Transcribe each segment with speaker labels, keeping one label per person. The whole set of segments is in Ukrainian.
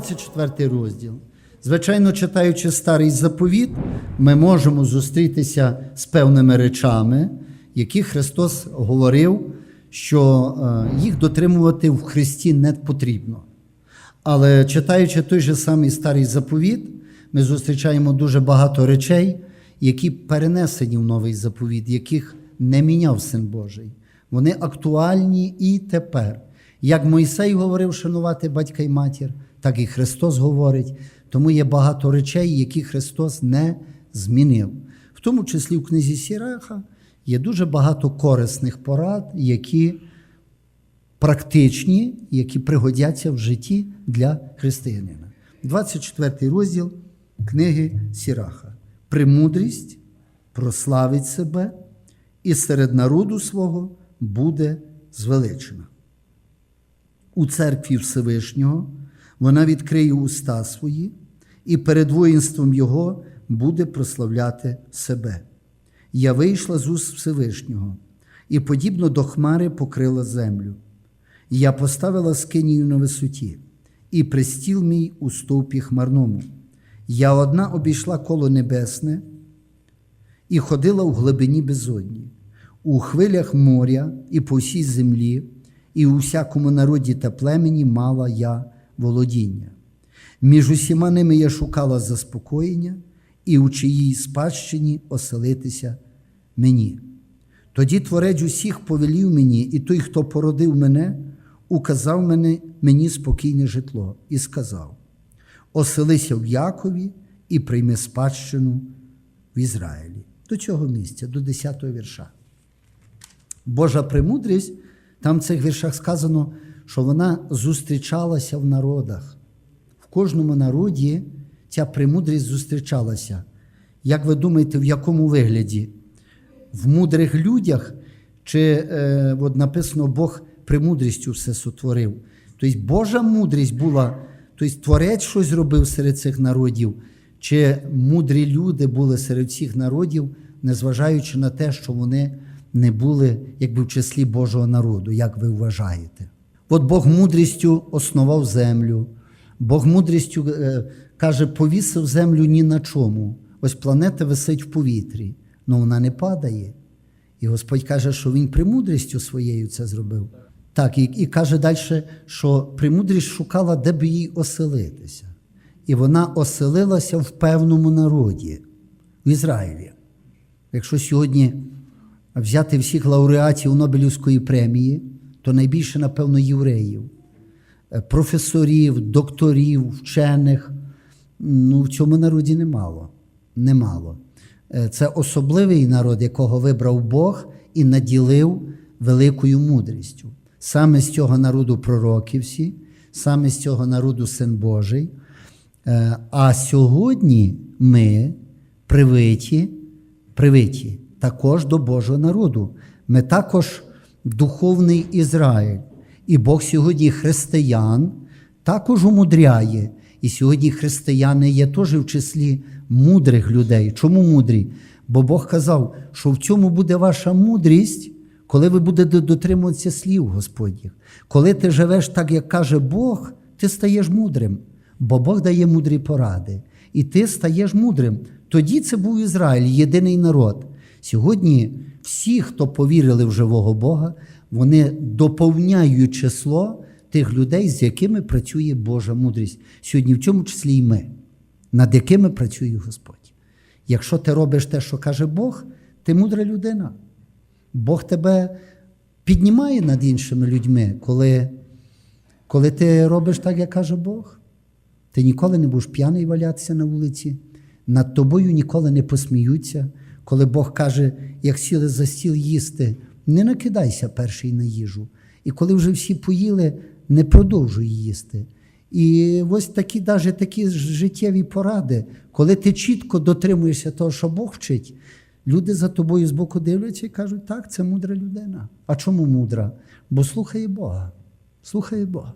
Speaker 1: 24 розділ. Звичайно, читаючи старий заповіт, ми можемо зустрітися з певними речами, які Христос говорив, що е, їх дотримувати в Христі не потрібно. Але читаючи той же самий старий заповіт, ми зустрічаємо дуже багато речей, які перенесені в новий заповіт, яких не міняв Син Божий. Вони актуальні і тепер. Як Мойсей говорив шанувати батька і матір, так і Христос говорить. Тому є багато речей, які Христос не змінив. В тому числі в книзі Сіраха є дуже багато корисних порад, які практичні, які пригодяться в житті для християнина. 24 розділ книги Сіраха. Премудрість прославить себе і серед народу свого буде звеличена. У церкві Всевишнього вона відкриє уста свої і перед воїнством Його буде прославляти себе. Я вийшла з уст Всевишнього, і подібно до хмари покрила землю. Я поставила скинію на висоті, і пристіл мій у стовпі хмарному. Я одна обійшла коло небесне і ходила у глибині безодні, у хвилях моря і по всій землі, і у всякому народі та племені мала я володіння. Між усіма ними я шукала заспокоєння і у чиїй спадщині оселитися мені. Тоді творець усіх повелів мені, і той, хто породив мене, указав мене, мені спокійне житло, і сказав: оселися в Якові і прийми спадщину в Ізраїлі. До цього місця, до 10 го вірша. Божа премудрість, там в цих віршах сказано, що вона зустрічалася в народах. В кожному народі ця премудрість зустрічалася. Як ви думаєте, в якому вигляді? В мудрих людях, чи е, от написано, Бог премудрістю все сотворив. Тобто Божа мудрість була, тобто Творець щось зробив серед цих народів, чи мудрі люди були серед цих народів, незважаючи на те, що вони не були якби в числі Божого народу, як ви вважаєте. От Бог мудрістю основав землю, Бог мудрістю е, каже, повісив землю ні на чому. Ось планета висить в повітрі, але вона не падає. І Господь каже, що Він премудрістю своєю це зробив. Так, і, і каже далі, що премудрість шукала, де б їй оселитися. І вона оселилася в певному народі, в Ізраїлі. Якщо сьогодні взяти всіх лауреатів Нобелівської премії, то найбільше, напевно, євреїв, Е, професорів, докторів, вчених. Ну, в цьому народі немало. немало. Е, Це особливий народ, якого вибрав Бог і наділив великою мудрістю. Саме з цього народу пророки всі, саме з цього народу Син Божий. Е, А сьогодні ми привиті, привиті також до Божого народу. Ми також духовний Ізраїль. І Бог сьогодні християн також умудряє. І сьогодні християни є теж в числі мудрих людей. Чому мудрі? Бо Бог казав, що в цьому буде ваша мудрість, коли ви будете дотримуватися слів Господніх. Коли ти живеш так, як каже Бог, ти стаєш мудрим, бо Бог дає мудрі поради. І ти стаєш мудрим. Тоді це був Ізраїль, єдиний народ. Сьогодні всі, хто повірили в живого Бога, вони доповняють число тих людей, з якими працює Божа мудрість. Сьогодні, в цьому числі і ми, над якими працює Господь. Якщо ти робиш те, що каже Бог, ти мудра людина. Бог тебе піднімає над іншими людьми, коли, коли ти робиш так, як каже Бог. Ти ніколи не будеш п'яний валятися на вулиці, над тобою ніколи не посміються. Коли Бог каже, як сіли за стіл їсти, не накидайся перший на їжу. І коли вже всі поїли, не продовжуй їсти. І ось такі навіть такі життєві поради, коли ти чітко дотримуєшся того, що Бог вчить, люди за тобою збоку дивляться і кажуть, так, це мудра людина. А чому мудра? Бо слухає Бога. Слухає Бога.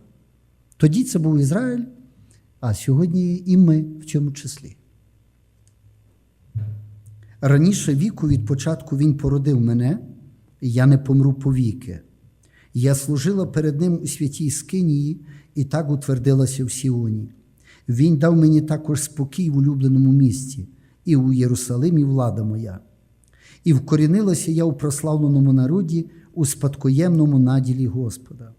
Speaker 1: Тоді це був Ізраїль, а сьогодні і ми в цьому числі. Раніше віку від початку Він породив мене, і я не помру повіки. Я служила перед Ним у святій Скинії і так утвердилася в Сіоні. Він дав мені також спокій в улюбленому місці, і у Єрусалимі влада моя. І вкорінилася я у прославленому народі у спадкоємному наділі Господа.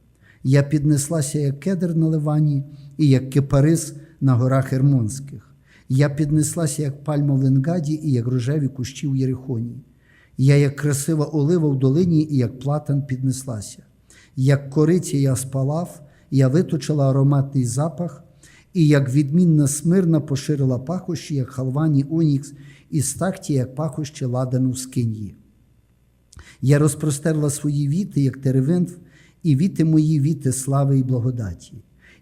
Speaker 1: Я піднеслася, як кедр на Ливані, і як кипарис на горах Ермонських. Я піднеслася, як пальма в Ленгаді, і як рожеві кущі у Єрихоні. Я, як красива олива в долині, і як платан піднеслася. Як кориці я спалав, я виточила ароматний запах, і як відмінна смирна поширила пахощі, як халвані онікс, і стакті, як пахощі ладану в скиньї. Я розпростерла свої віти, як теревинт, і віти мої віти слави і благодаті.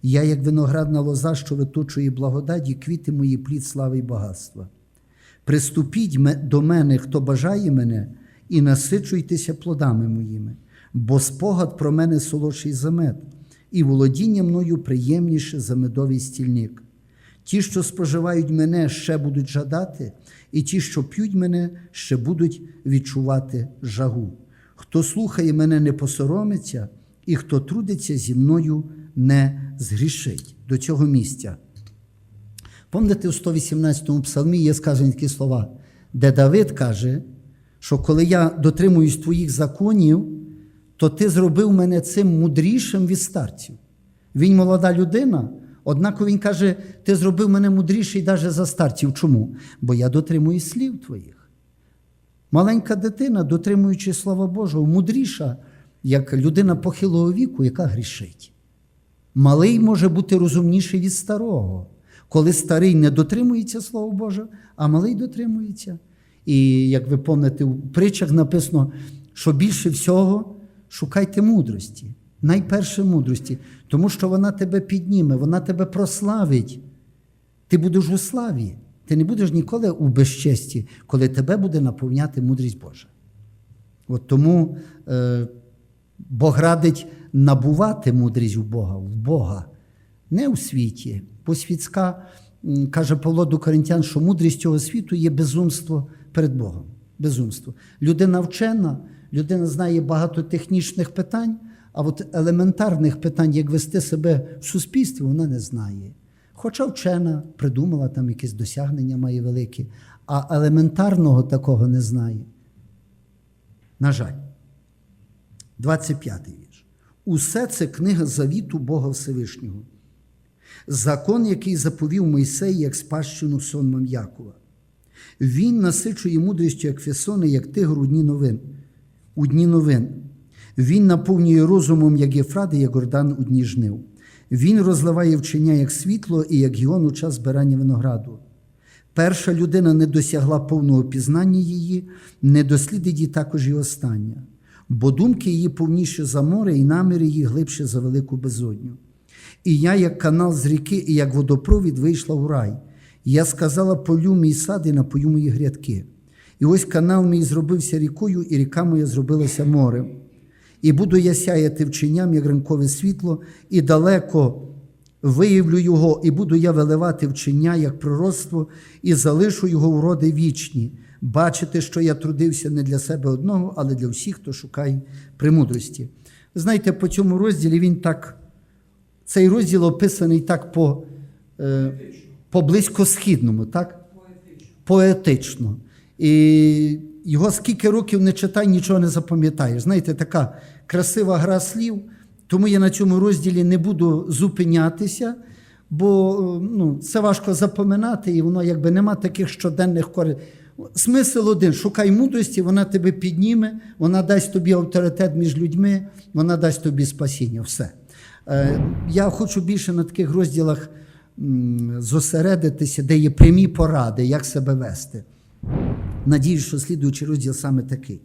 Speaker 1: Я, як виноградна лоза, що виточує благодаті, квіти мої плід слави і багатства. Приступіть до мене, хто бажає мене, і насичуйтеся плодами моїми, бо спогад про мене солодший за мед, і володіння мною приємніше за медовий стільник. Ті, що споживають мене, ще будуть жадати, і ті, що п'ють мене, ще будуть відчувати жагу. Хто слухає мене, не посоромиться, і хто трудиться зі мною, не згрішить до цього місця. Пам'ятаєте, у 118-му псалмі є сказані такі слова, де Давид каже, що коли я дотримуюсь твоїх законів, то ти зробив мене цим мудрішим від старців. Він молода людина, однак він каже, ти зробив мене мудріший навіть за старців. Чому? Бо я дотримуюсь слів твоїх. Маленька дитина, дотримуючи Слова Божого, мудріша, як людина похилого віку, яка грішить. Малий може бути розумніший від старого, коли старий не дотримується Слова Божого, а малий дотримується. І як ви пам'ятаєте, у притчах написано, що більше всього шукайте мудрості, найперше мудрості, тому що вона тебе підніме, вона тебе прославить. Ти будеш у славі. Ти не будеш ніколи у безчесті, коли тебе буде наповняти мудрість Божа. От тому е, Бог радить набувати мудрість у Бога, в Бога, не у світі. Бо світська, каже Павло до Коринтян, що мудрість цього світу є безумство перед Богом. Безумство. Людина вчена, людина знає багато технічних питань, а от елементарних питань, як вести себе в суспільстві, вона не знає. Хоча вчена придумала там якесь досягнення має велике, а елементарного такого не знає. На жаль. 25-й вірш. Усе це книга завіту Бога Всевишнього. Закон, який заповів Мойсей, як спадщину сонмам Якова. Він насичує мудрістю, як фесони, як тигр у дні новин. У дні новин. Він наповнює розумом, як Єфрат, і як Гордан у дні жнив. Він розливає вчення, як світло, і як гіон у час збирання винограду. Перша людина не досягла повного пізнання її, не дослідить її також і остання, бо думки її повніші за море, і наміри її глибше за велику безодню. І я, як канал з ріки, і як водопровід, вийшла у рай. І я сказала, полю мій сад і напою мої грядки. І ось канал мій зробився рікою, і ріка моя зробилася морем. І буду я сяяти вченням, як ранкове світло, і далеко виявлю його, і буду я виливати вчення, як пророцтво, і залишу його в роди вічні, бачити, що я трудився не для себе одного, але для всіх, хто шукає премудрості. Знаєте, по цьому розділі він так, цей розділ описаний так по, е, по близькосхідному, так? Поетично. І його скільки років не читай, нічого не запам'ятаєш. Знаєте, така красива гра слів. Тому я на цьому розділі не буду зупинятися, бо ну, це важко запоминати, і воно якби нема таких щоденних користей. Смисл один: шукай мудрості, вона тебе підніме, вона дасть тобі авторитет між людьми, вона дасть тобі спасіння. Все. Е, Я хочу більше на таких розділах зосередитися, де є прямі поради, як себе вести. Надіюсь, що слідуючий розділ саме такий.